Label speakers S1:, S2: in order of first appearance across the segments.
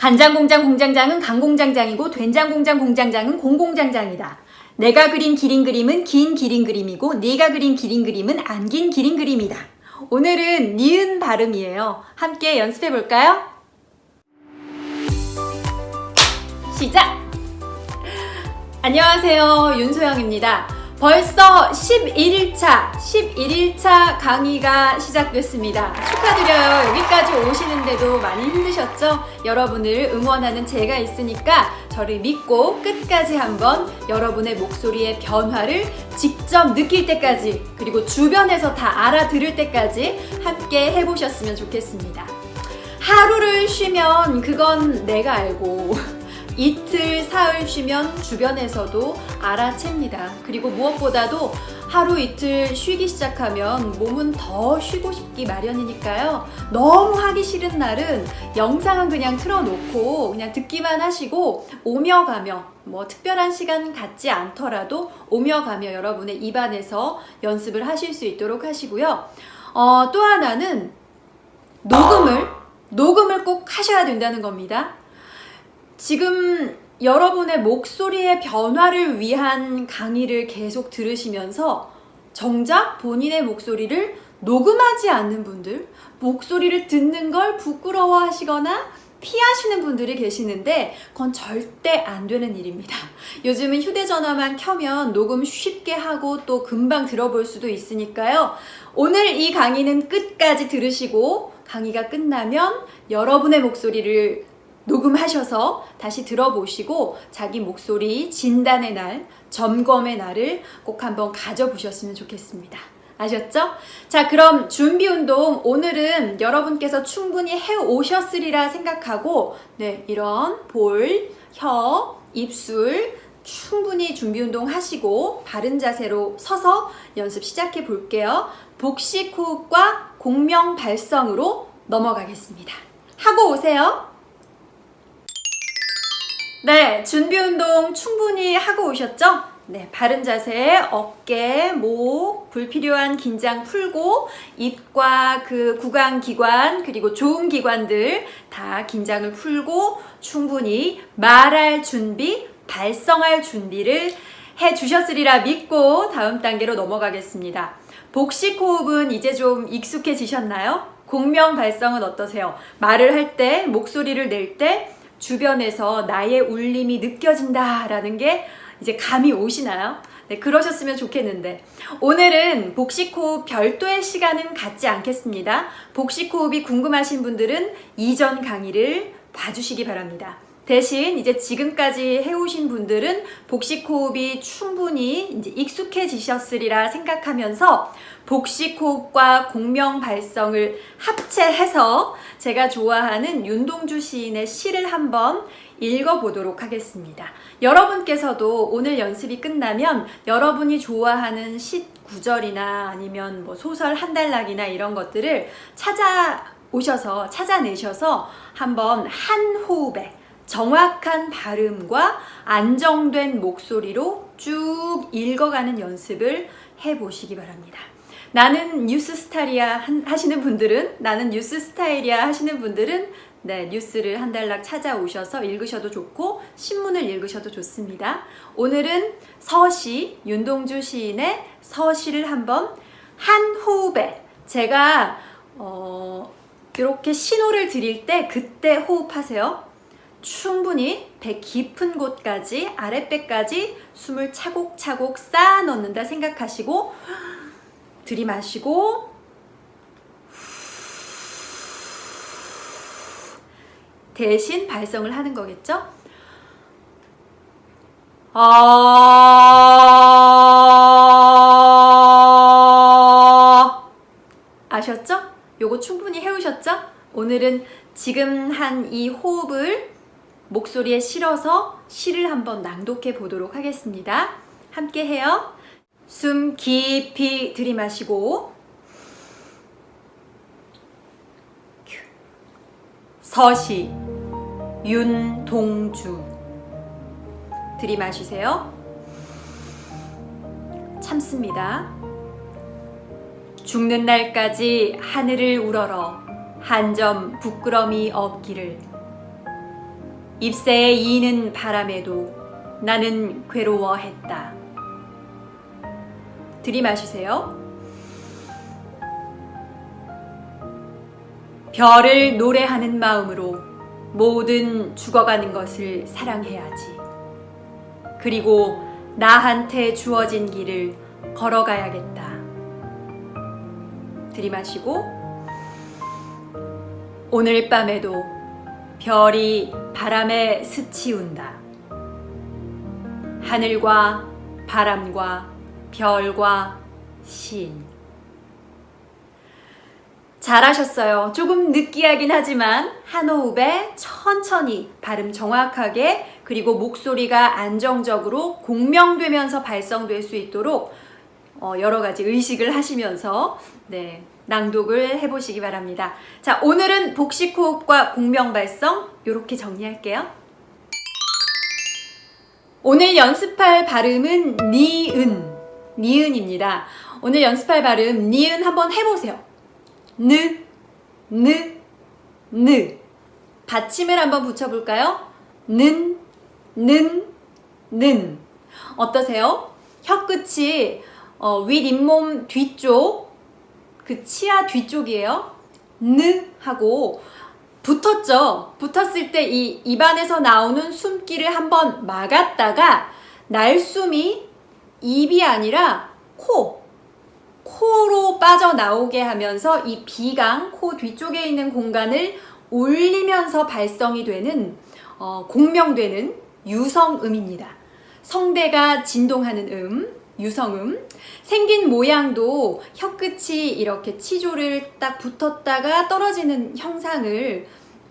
S1: 간장공장 공장장은 강공장장이고 된장공장 공장장은 공공장장이다. 내가 그린 기린 그림은 긴 기린 그림이고 네가 그린 기린 그림은 안 긴 기린 그림이다. 오늘은 니은 발음이에요. 함께 연습해 볼까요? 시작! 안녕하세요. 윤소영입니다. 벌써 11일차, 11일차 강의가 시작됐습니다. 축하드려요. 여기까지 오시는데도 많이 힘드셨죠? 여러분을 응원하는 제가 있으니까 저를 믿고 끝까지 한번 여러분의 목소리의 변화를 직접 느낄 때까지 그리고 주변에서 다 알아들을 때까지 함께 해보셨으면 좋겠습니다. 하루를 쉬면 그건 내가 알고 이틀, 사흘 쉬면 주변에서도 알아챕니다. 그리고 무엇보다도 하루 이틀 쉬기 시작하면 몸은 더 쉬고 싶기 마련이니까요. 너무 하기 싫은 날은 영상은 그냥 틀어놓고 그냥 듣기만 하시고 오며 가며 뭐 특별한 시간 갖지 않더라도 오며 가며 여러분의 입안에서 연습을 하실 수 있도록 하시고요. 어, 또 하나는 녹음을 녹음을 꼭 하셔야 된다는 겁니다. 지금 여러분의 목소리의 변화를 위한 강의를 계속 들으시면서 정작 본인의 목소리를 녹음하지 않는 분들, 목소리를 듣는 걸 부끄러워 하시거나 피하시는 분들이 계시는데 그건 절대 안 되는 일입니다. 요즘은 휴대전화만 켜면 녹음 쉽게 하고 또 금방 들어볼 수도 있으니까요. 오늘 이 강의는 끝까지 들으시고 강의가 끝나면 여러분의 목소리를 녹음하셔서 다시 들어보시고 자기 목소리 진단의 날, 점검의 날을 꼭 한번 가져보셨으면 좋겠습니다. 아셨죠? 자, 그럼 준비 운동 오늘은 여러분께서 충분히 해 오셨으리라 생각하고 네, 이런 볼, 혀, 입술 충분히 준비 운동 하시고 바른 자세로 서서 연습 시작해 볼게요. 복식 호흡과 공명 발성으로 넘어가겠습니다. 하고 오세요. 네, 준비 운동 충분히 하고 오셨죠? 네, 바른 자세, 어깨, 목, 불필요한 긴장 풀고 입과 그 구강 기관 그리고 좋은 기관들 다 긴장을 풀고 충분히 말할 준비, 발성할 준비를 해 주셨으리라 믿고 다음 단계로 넘어가겠습니다. 복식 호흡은 이제 좀 익숙해지셨나요? 공명 발성은 어떠세요? 말을 할 때, 목소리를 낼 때 주변에서 나의 울림이 느껴진다라는 게 이제 감이 오시나요? 네, 그러셨으면 좋겠는데. 오늘은 복식 호흡 별도의 시간은 갖지 않겠습니다. 복식 호흡이 궁금하신 분들은 이전 강의를 봐주시기 바랍니다. 대신 이제 지금까지 해오신 분들은 복식 호흡이 충분히 이제 익숙해지셨으리라 생각하면서 복식 호흡과 공명 발성을 합체해서 제가 좋아하는 윤동주 시인의 시를 한번 읽어보도록 하겠습니다. 여러분께서도 오늘 연습이 끝나면 여러분이 좋아하는 시 구절이나 아니면 뭐 소설 한 달락이나 이런 것들을 찾아 오셔서 찾아내셔서 한번 한 호흡에 정확한 발음과 안정된 목소리로 쭉 읽어가는 연습을 해보시기 바랍니다. 나는 뉴스 스타일이야 하시는 분들은 나는 뉴스 스타일이야 하시는 분들은 네, 뉴스를 한 달락 찾아오셔서 읽으셔도 좋고 신문을 읽으셔도 좋습니다. 오늘은 서시 윤동주 시인의 서시를 한번 한 호흡에 제가 어, 이렇게 신호를 드릴 때 그때 호흡하세요. 충분히 배 깊은 곳까지 아랫배까지 숨을 차곡차곡 쌓아 넣는다 생각하시고 들이마시고 대신 발성을 하는 거겠죠? 아 아셨죠? 요거 충분히 해오셨죠? 오늘은 지금 한 이 호흡을 목소리에 실어서 시를 한번 낭독해 보도록 하겠습니다. 함께 해요. 숨 깊이 들이마시고 서시 윤동주 들이마시세요. 참습니다. 죽는 날까지 하늘을 우러러 한 점 부끄럼이 없기를 잎새에 이는 바람에도 나는 괴로워했다. 들이마시세요. 별을 노래하는 마음으로 모든 죽어가는 것을 사랑해야지. 그리고 나한테 주어진 길을 걸어가야겠다. 들이마시고 오늘 밤에도 별이 바람에 스치운다. 하늘과 바람과 별과 신. 잘하셨어요. 조금 느끼하긴 하지만 한 호흡에 천천히 발음 정확하게 그리고 목소리가 안정적으로 공명되면서 발성될 수 있도록 어, 여러 가지 의식을 하시면서 네, 낭독을 해보시기 바랍니다. 자, 오늘은 복식 호흡과 공명 발성 이렇게 정리할게요. 오늘 연습할 발음은 니은, 니은입니다. 오늘 연습할 발음 니은 한번 해보세요. 느, 느, 느. 받침을 한번 붙여볼까요? 는, 는, 는. 어떠세요? 혀끝이 어, 윗잇몸 뒤쪽, 그 치아 뒤쪽이에요. 느 하고 붙었죠. 붙었을 때 이 입안에서 나오는 숨기를 한번 막았다가 날숨이 입이 아니라 코, 코로 빠져나오게 하면서 이 비강, 코 뒤쪽에 있는 공간을 올리면서 발성이 되는 어, 공명되는 유성음입니다. 성대가 진동하는 음, 유성음. 생긴 모양도 혀끝이 이렇게 치조를 딱 붙었다가 떨어지는 형상을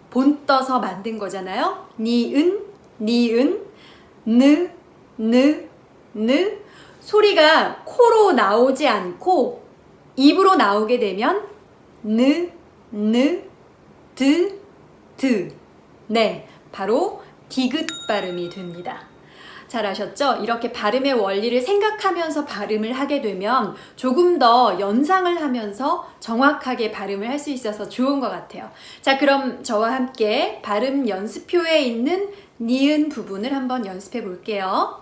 S1: 본떠서 만든 거잖아요. 니은, 니은, 느, 느, 느. 소리가 코로 나오지 않고 입으로 나오게 되면 느, 느, 드, 드. 네, 바로 디귿 발음이 됩니다. 잘하셨죠? 이렇게 발음의 원리를 생각하면서 발음을 하게 되면 조금 더 연상을 하면서 정확하게 발음을 할 수 있어서 좋은 것 같아요. 자, 그럼 저와 함께 발음 연습표에 있는 니은 부분을 한번 연습해 볼게요.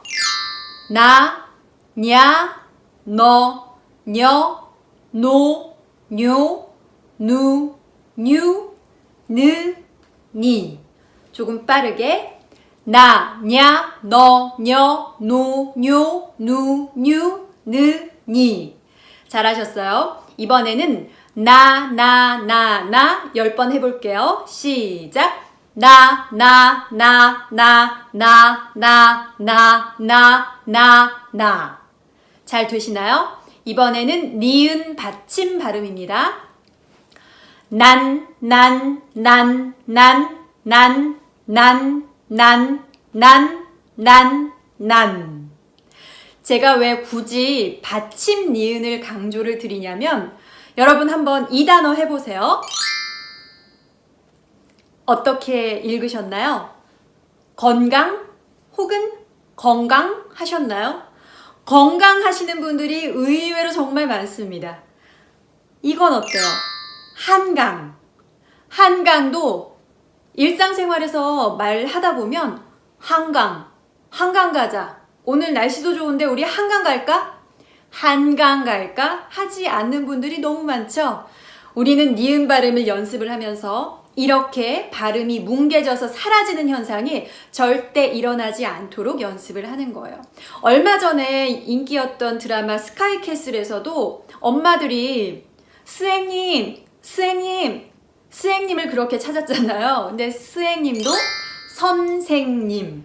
S1: 나, 냐, 너, 녀, 노, 뇨, 누, 뉴, 느, 니. 조금 빠르게 나, 냐, 너, 녀, 노, 뇨, 누, 뉴, 느, 니. 잘하셨어요. 이번에는 나, 나, 나, 나 열 번 해볼게요. 시작. 나, 나, 나, 나, 나, 나, 나, 나, 나, 나. 잘 되시나요? 이번에는 니은 받침 발음입니다. 난, 난, 난, 난, 난, 난, 난, 난, 난, 난. 제가 왜 굳이 받침 니은을 강조를 드리냐면, 여러분 한번 이 단어 해보세요. 어떻게 읽으셨나요? 건강 혹은 건강 하셨나요? 건강 하시는 분들이 의외로 정말 많습니다. 이건 어때요? 한강. 한강도 일상생활에서 말하다 보면 한강, 한강 가자. 오늘 날씨도 좋은데 우리 한강 갈까? 한강 갈까? 하지 않는 분들이 너무 많죠? 우리는 니은 발음을 연습을 하면서 이렇게 발음이 뭉개져서 사라지는 현상이 절대 일어나지 않도록 연습을 하는 거예요. 얼마 전에 인기였던 드라마 스카이캐슬에서도 엄마들이 스행님, 스행님, 스행님을 그렇게 찾았잖아요. 근데 스행님도 선생님,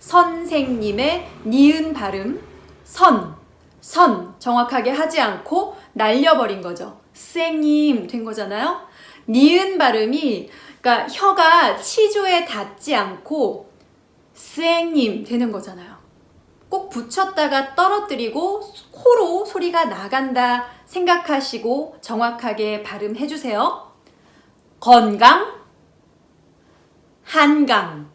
S1: 선생님의 니은 발음, 선, 선 정확하게 하지 않고 날려버린 거죠. 스행님 된 거잖아요. 니은 발음이 그러니까 혀가 치조에 닿지 않고 스행님 되는 거잖아요. 꼭 붙였다가 떨어뜨리고 코로 소리가 나간다 생각하시고 정확하게 발음해 주세요. 건강, 한강.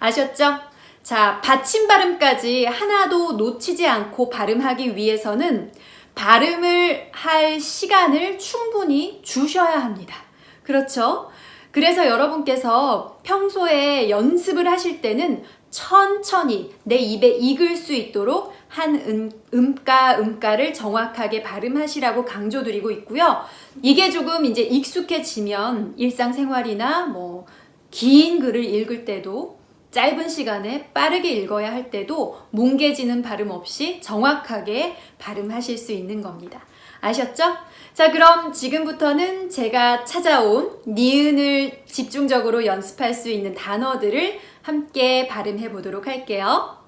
S1: 아셨죠? 자, 받침 발음까지 하나도 놓치지 않고 발음하기 위해서는 발음을 할 시간을 충분히 주셔야 합니다. 그렇죠? 그래서 여러분께서 평소에 연습을 하실 때는 천천히 내 입에 익을 수 있도록 한 음, 음가, 음가를 정확하게 발음하시라고 강조드리고 있고요. 이게 조금 이제 익숙해지면 일상생활이나 뭐 긴 글을 읽을 때도 짧은 시간에 빠르게 읽어야 할 때도 뭉개지는 발음 없이 정확하게 발음하실 수 있는 겁니다. 아셨죠? 자, 그럼 지금부터는 제가 찾아온 니은을 집중적으로 연습할 수 있는 단어들을 함께 발음해 보도록 할게요.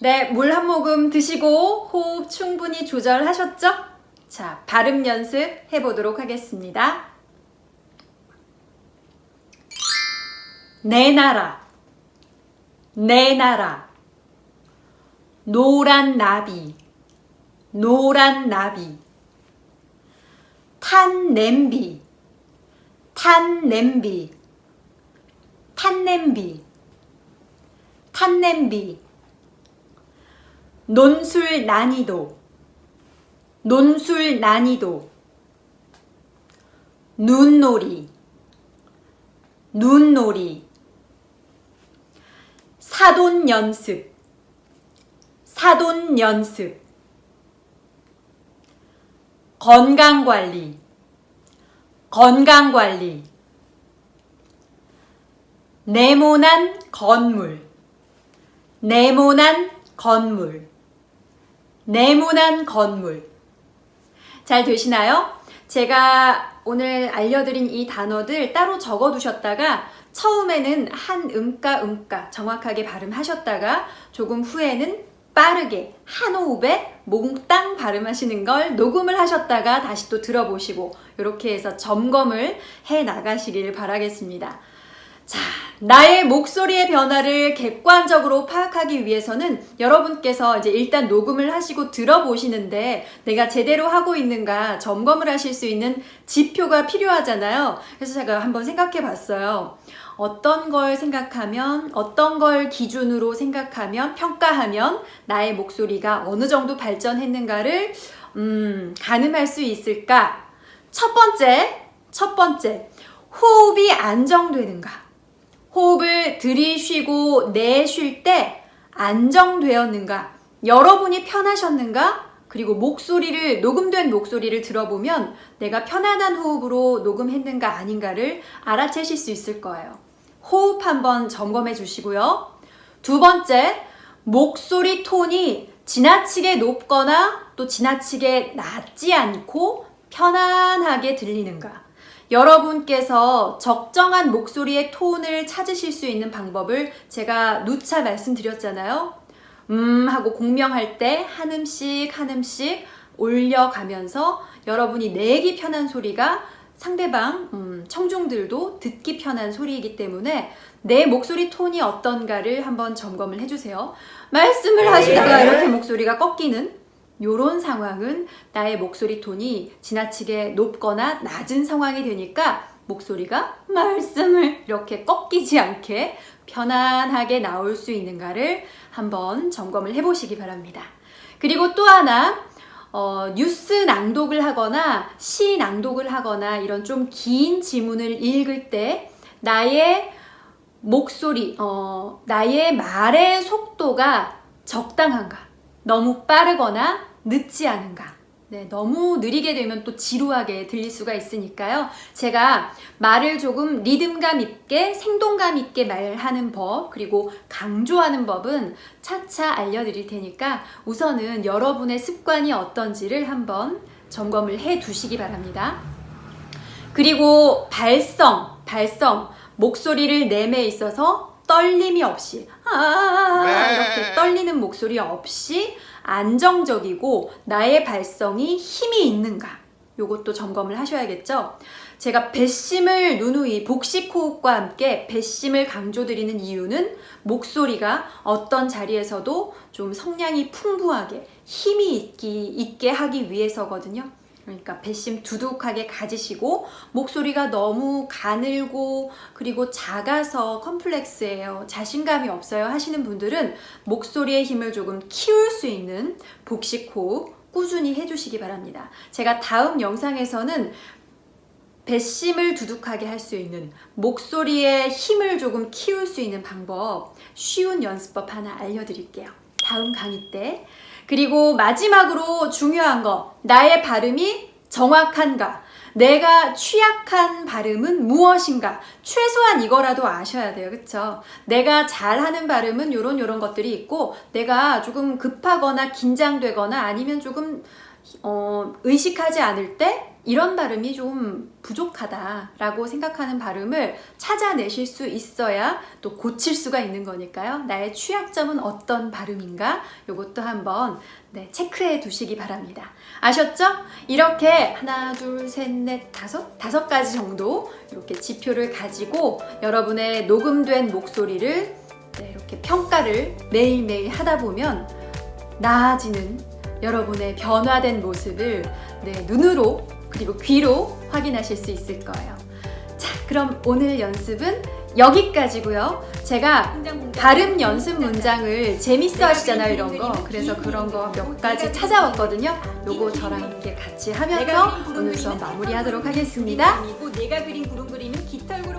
S1: 네, 물 한 모금 드시고 호흡 충분히 조절하셨죠? 자, 발음 연습 해 보도록 하겠습니다. 내 나라, 내 나라, 노란 나비, 노란 나비, 탄 냄비, 탄 냄비, 탄 냄비, 탄 냄비, 논술 난이도, 논술 난이도, 눈놀이, 눈놀이, 사돈 연습, 사돈 연습, 건강 관리, 건강 관리, 네모난 건물, 네모난 건물, 네모난 건물. 잘 되시나요? 제가 오늘 알려드린 이 단어들 따로 적어 두셨다가 처음에는 한 음가 음가 정확하게 발음하셨다가 조금 후에는 빠르게 한 호흡에 몽땅 발음하시는 걸 녹음을 하셨다가 다시 또 들어보시고 이렇게 해서 점검을 해 나가시길 바라겠습니다. 자, 나의 목소리의 변화를 객관적으로 파악하기 위해서는 여러분께서 이제 일단 녹음을 하시고 들어보시는데 내가 제대로 하고 있는가 점검을 하실 수 있는 지표가 필요하잖아요. 그래서 제가 한번 생각해 봤어요. 어떤 걸 생각하면, 어떤 걸 기준으로 생각하면, 평가하면 나의 목소리가 어느 정도 발전했는가를, 음, 가늠할 수 있을까? 첫 번째, 첫 번째, 호흡이 안정되는가? 호흡을 들이쉬고 내쉴 때 안정되었는가? 여러분이 편하셨는가? 그리고 목소리를, 녹음된 목소리를 들어보면 내가 편안한 호흡으로 녹음했는가 아닌가를 알아채실 수 있을 거예요. 호흡 한번 점검해 주시고요. 두 번째, 목소리 톤이 지나치게 높거나 또 지나치게 낮지 않고 편안하게 들리는가. 여러분께서 적정한 목소리의 톤을 찾으실 수 있는 방법을 제가 누차 말씀드렸잖아요. 음 하고 공명할 때 한음씩 한음씩 올려가면서 여러분이 내기 편한 소리가 상대방 음, 청중들도 듣기 편한 소리이기 때문에 내 목소리 톤이 어떤가를 한번 점검을 해주세요. 말씀을 하시다가 이렇게 목소리가 꺾이는 요런 상황은 나의 목소리 톤이 지나치게 높거나 낮은 상황이 되니까 목소리가 말씀을 이렇게 꺾이지 않게 편안하게 나올 수 있는가를 한번 점검을 해보시기 바랍니다. 그리고 또 하나, 어, 뉴스 낭독을 하거나 시 낭독을 하거나 이런 좀 긴 지문을 읽을 때 나의 목소리, 어, 나의 말의 속도가 적당한가? 너무 빠르거나 늦지 않은가? 네, 너무 느리게 되면 또 지루하게 들릴 수가 있으니까요. 제가 말을 조금 리듬감 있게, 생동감 있게 말하는 법, 그리고 강조하는 법은 차차 알려드릴 테니까 우선은 여러분의 습관이 어떤지를 한번 점검을 해 두시기 바랍니다. 그리고 발성, 발성, 목소리를 내매 있어서 떨림이 없이, 아,
S2: 네.
S1: 이렇게 떨리는 목소리 없이 안정적이고 나의 발성이 힘이 있는가 요것도 점검을 하셔야겠죠. 제가 배심을 누누이 복식 호흡과 함께 배심을 강조드리는 이유는 목소리가 어떤 자리에서도 좀 성량이 풍부하게 힘이 있기, 있게 하기 위해서거든요. 그러니까 배심 두둑하게 가지시고 목소리가 너무 가늘고 그리고 작아서 컴플렉스예요. 자신감이 없어요 하시는 분들은 목소리의 힘을 조금 키울 수 있는 복식 호흡 꾸준히 해주시기 바랍니다. 제가 다음 영상에서는 배심을 두둑하게 할 수 있는 목소리의 힘을 조금 키울 수 있는 방법 쉬운 연습법 하나 알려드릴게요. 다음 강의 때. 그리고 마지막으로 중요한 거 나의 발음이 정확한가? 내가 취약한 발음은 무엇인가? 최소한 이거라도 아셔야 돼요. 그쵸? 내가 잘하는 발음은 요런 요런 것들이 있고 내가 조금 급하거나 긴장되거나 아니면 조금 어, 의식하지 않을 때 이런 발음이 좀 부족하다라고 생각하는 발음을 찾아내실 수 있어야 또 고칠 수가 있는 거니까요. 나의 취약점은 어떤 발음인가? 요것도 한번 네, 체크해 두시기 바랍니다. 아셨죠? 이렇게 하나, 둘, 셋, 넷, 다섯, 다섯 가지 정도 이렇게 지표를 가지고 여러분의 녹음된 목소리를 네, 이렇게 평가를 매일매일 하다 보면 나아지는 여러분의 변화된 모습을 네, 눈으로 그리고 귀로 확인하실 수 있을 거예요. 자, 그럼 오늘 연습은 여기까지고요. 제가 발음 연습 문장을 재밌어 하시잖아요, 이런 거. 그래서 그런 거 몇 가지 찾아왔거든요. 요거 저랑 함께 같이 하면서 오늘 수업 마무리하도록 하겠습니다.
S2: 내가 그린 구름 그림은 깃털 구름